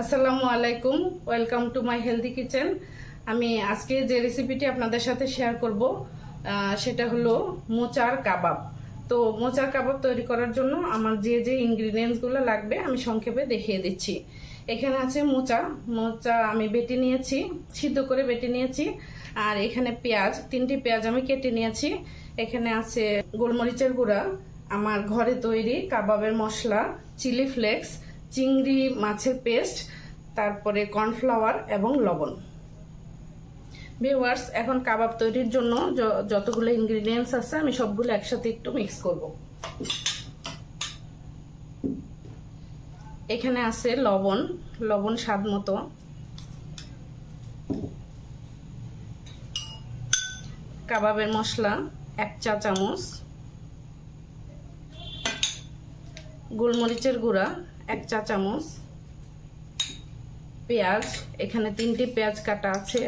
আসসালামু আলাইকুম welcome to my healthy kitchen আমি আজকে যে রেসিপিটি আপনাদের সাথে শেয়ার করব সেটা হলো মোচার কাবাব। তো মোচার কাবাব তৈরি করার জন্য আমার যে যে ইনগ্রিডিয়েন্টসগুলো লাগবে আমি সংক্ষেপে দেখিয়ে দিচ্ছি। এখানে আছে মোচা। মোচা আমি বেটে নিয়েছি, সিদ্ধ করে বেটে নিয়েছি। আর এখানে পেঁয়াজ, তিনটি পেঁয়াজ আমি কেটে নিয়েছি। এখানে আছে গোলমরিচের গুঁড়া, আমার ঘরে তৈরি কাবাবের মশলা চিলি ফ্লেক্স চিংড়ি, মাছের পেস্ট, তারপরে কর্নফ্লাওয়ার এবং লবণ। ভিউয়ার্স, এখন কাবাব তৈরির জন্য যতগুলো ইনগ্রিডিয়েন্টস আছে, আমি সবগুলো একসাথে একটু মিক্স করব। এখানে আছে লবণ লবণ স্বাদ মতো। কাবাবের মশলা, এক চা চামচ। গোলমরিচের গুঁড়া। এক চা চামচ। পেঁয়াজ, এখানে তিনটি পেঁয়াজ কাটা আছে।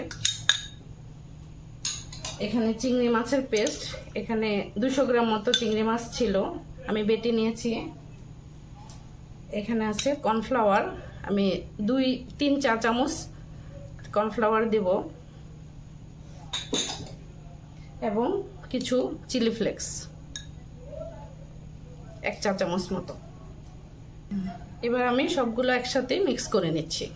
এখানে চিংড়ি মাছের পেস্ট। এখানে দুশো গ্রাম মতো চিংড়ি মাছ ছিল, আমি বেটে নিয়েছি। এখানে আছে কর্নফ্লাওয়ার, আমি দুই, তিন চা চামচ কর্নফ্লাওয়ার দেব। এবং কিছু চিলি ফ্লেক্স, এক চা চামচ মতো। এবার আমি সবগুলো একসাথে মিক্স করে নিচ্ছি।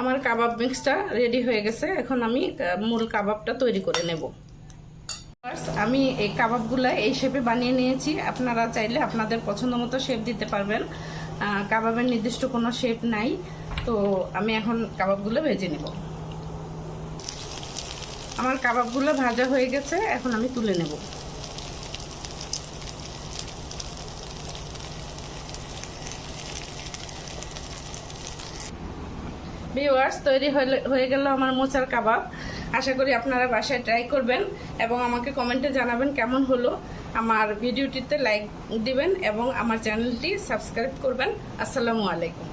আমার কাবাব মিক্সটা রেডি হয়ে গেছে। এখন আমি মূল কাবাবটা তৈরি করে নেব। আমি এই কাবাবগুলো এই শেপে বানিয়ে নিয়েছি। আপনারা চাইলে আপনাদের পছন্দ মতো শেপ দিতে পারবেন। কাবাবের নির্দিষ্ট কোনো শেপ নাই। তো আমি এখন কাবাবগুলো ভেজে নেব। আমার কাবাবগুলো ভাজা হয়ে গেছে। এখন আমি তুলে নেব। ভিউয়ার্স তৈরি হয়ে গেল আমার মোচার কাবাব। আশা করি আপনারা বাসায় ট্রাই করবেন এবং আমাকে কমেন্টে জানাবেন কেমন হলো আমার ভিডিওটিতে লাইক দিবেন এবং আমার চ্যানেলটি সাবস্ক্রাইব করবেন। আসসালামু আলাইকুম।